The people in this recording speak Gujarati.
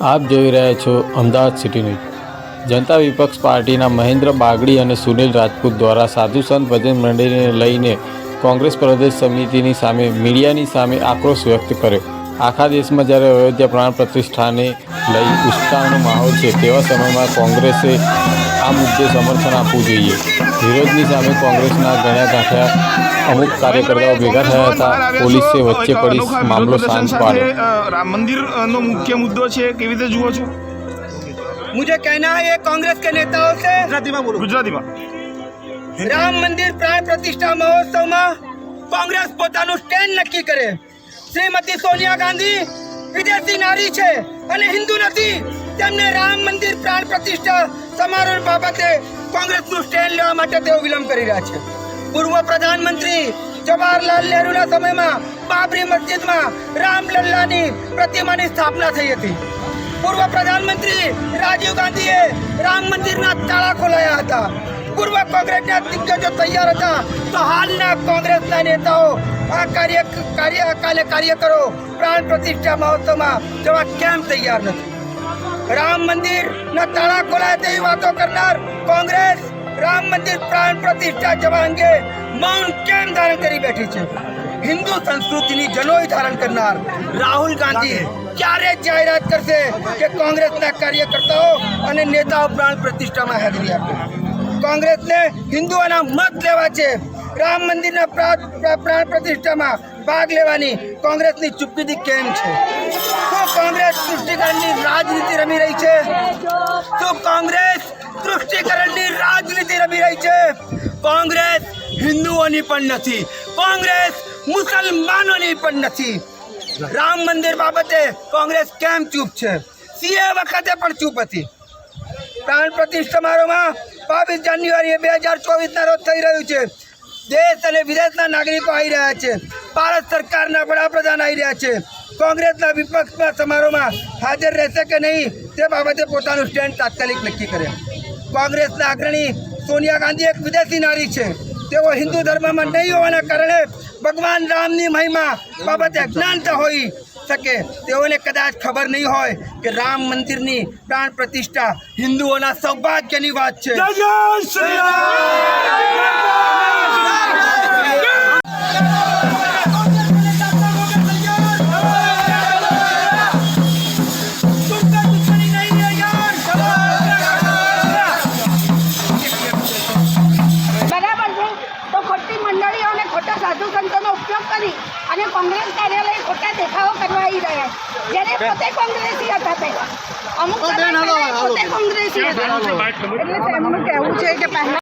આપ જોઈ રહ્યા છો અમદાવાદ સિટી ન્યૂઝ. જનતા વિપક્ષ પાર્ટીના મહેન્દ્ર બાગડી અને સુનિલ રાજપૂત દ્વારા સાધુ સંત ભજન મંડળીને લઈને કોંગ્રેસ પ્રદેશ સમિતિની સામે, મીડિયાની સામે આક્રોશ વ્યક્ત કર્યો. આખા દેશમાં જ્યારે અયોધ્યા પ્રાણ પ્રતિષ્ઠાને લઈ ઉત્સાહનો માહોલ છે, તેવા સમયમાં કોંગ્રેસે આ મુદ્દે સમર્થન આપવું જોઈએ. વિરોધની સામે કોંગ્રેસના ગણ્યા ગાંઠ્યા અમુક કાર્યકર્તાઓ ભેગા થયા હતા પોલીસે વચ્ચે પડી મામલો શાંત પાડ્યો અ, રામ મંદિર અ, નો મુખ્ય મુદ્દો છે કેવી રીતે જુઓ છો मुझे कहना है कांग्रेस के नेताओं से ગુજરાતીમાં રામ મંદિર પ્રાણ પ્રતિષ્ઠા મહોત્સવમાં કોંગ્રેસ પોતાનું સ્ટેન્ડ નક્કી કરે શ્રીમતી સોનિયા ગાંધી વિદેશી નારી છે અને હિન્દુ નથી તેમને રામ મંદિર પ્રાણ પ્રતિષ્ઠા સમારોહ બાબતે કોંગ્રેસનું સ્ટેન્ડ લેવા માટે તેઓ વિલંબ કરી રહ્યા છે. પૂર્વ પ્રધાનમંત્રી જવાહરલાલ નહેરુના સમયમાં બાબરી મસ્જિદમાં રામલલ્લાની પ્રતિમાની સ્થાપના થઈ હતી. પૂર્વ પ્રધાનમંત્રી રાજીવ ગાંધીએ રામ મંદિરના તાળા ખોલાયા હતા. પૂર્વ કોંગ્રેસના દિગ્ગજો તૈયાર હતા. તો હાલના કોંગ્રેસના નેતાઓ આ કાર્ય કાર્ય કાર્યકરો પ્રાણ પ્રતિષ્ઠા મહોત્સવમાં જવા કેમ તૈયાર નથી? રામ મંદિરના તાળા ખોલાય તેવી વાતો કરનાર કોંગ્રેસ રામ મંદિર પ્રાણ પ્રતિષ્ઠા જવા અંગે મૌન કેમ ધારણ કરી બેઠી છે? હિન્દુ સંસ્કૃતિની જનોઈ ધારણ કરનાર રાહુલ ગાંધી ક્યારે જાહેરાત કરશે કે કોંગ્રેસના કાર્યકર્તાઓ અને નેતાઓ પ્રાણ પ્રતિષ્ઠામાં હાજરી આપે? કોંગ્રેસને હિન્દુઓના મત લેવા છે. રામ મંદિરના પ્રા- પ્રા- પ્રાણ પ્રતિષ્ઠામાં ભાગ લેવાની કોંગ્રેસની ચૂપકીદી કેમ છે? કોંગ્રેસ તૃષ્ટિકરણની રાજનીતિ રમી રહી છે. શું કોંગ્રેસ તૃષ્ટિકરણની રાજનીતિ રમી રહી છે. કોંગ્રેસ હિન્દુઓની પણ નથી. કોંગ્રેસ મુસલમાનોની પણ નથી. રામ મંદિર બાબતે કોંગ્રેસ કેમ ચૂપ છે? સીએ વખતે પણ ચૂપ હતી. પ્રાણ પ્રતિષ્ઠા સમારોહમાં બાવીસ જાન્યુઆરી બે હજાર ચોવીસના રોજ થઈ રહ્યું છે. દેશ અને વિદેશના નાગરિકો આવી રહ્યા છે. ભારત સરકારના વડાપ્રધાન આવી રહ્યા છે. કોંગ્રેસના વિપક્ષના સમારોહમાં હાજર રહેશે કે નહીં તે બાબતે પોતાનું સ્ટેન્ડ તાત્કાલિક નક્કી કરે. કોંગ્રેસના અગ્રણી સોનિયા ગાંધી એક વિદેશી નારી છે. તેઓ હિન્દુ ધર્મમાં નહીં હોવાના કારણે ભગવાન રામની મહિમા બાબતે અજ્ઞાનતા હોઈ શકે. તેઓને કદાચ ખબર નહીં હોય કે રામ મંદિરની પ્રાણ પ્રતિષ્ઠા હિન્દુઓના સૌભાગ્યની વાત છે. સાધુ સંતોનો ઉપયોગ કરી અને કોંગ્રેસ કાર્યાલય ખોટા દેખાવો કરવા આવી રહ્યા છે. જ્યારે પોતે કોંગ્રેસી હતા પહેલા અમુક પોતે કોંગ્રેસી હતા. એટલે તેમનું કહેવું છે કે પહેલા